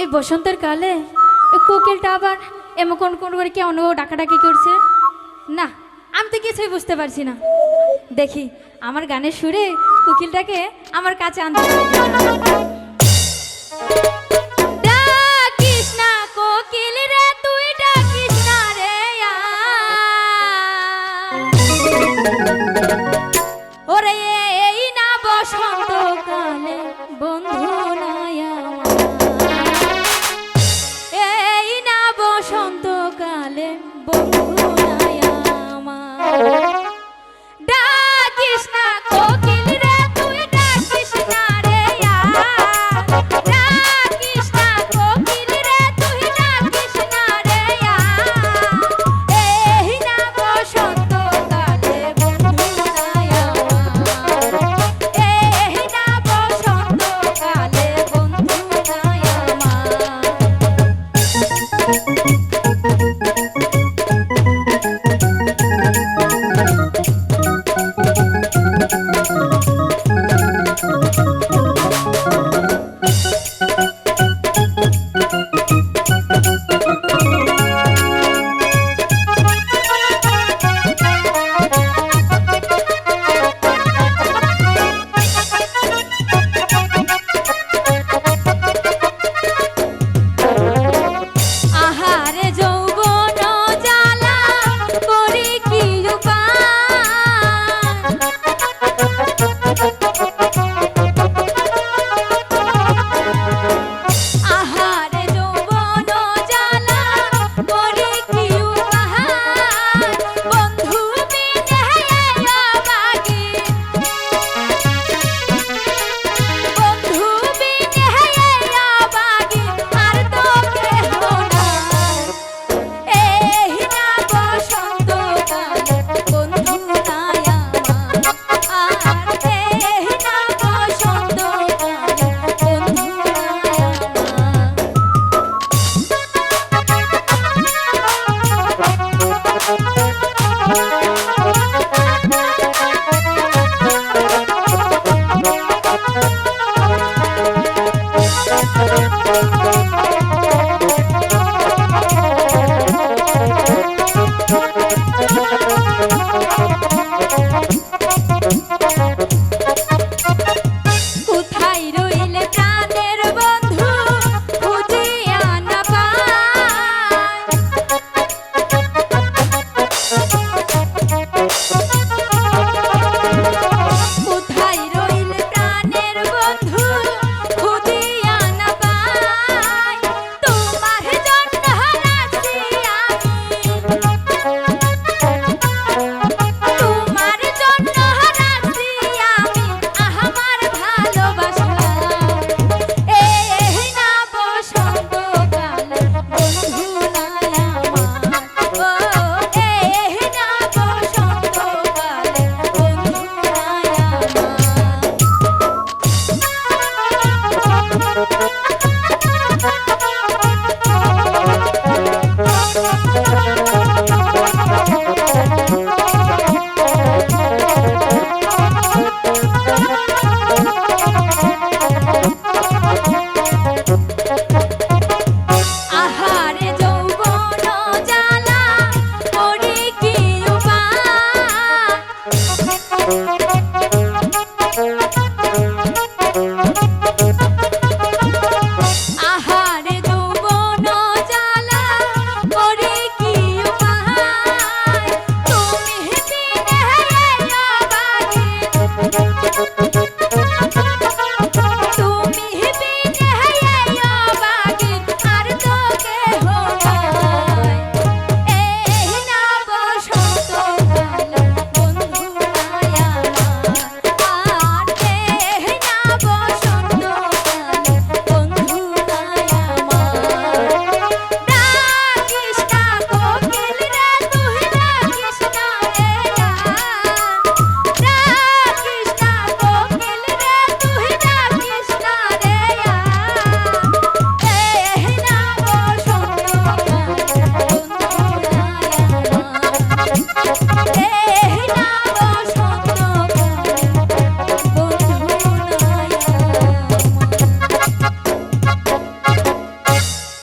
এই বসন্তের কালে কোকিলটা আবার এমন কোন কোন করে কেমন ও ডাকাডাকি করছে না, আমি তো কিছুই বুঝতে পারছি না দেখি, আমার গানের সুরে কোকিলটাকে আমার কাছে আনতে। Krishna.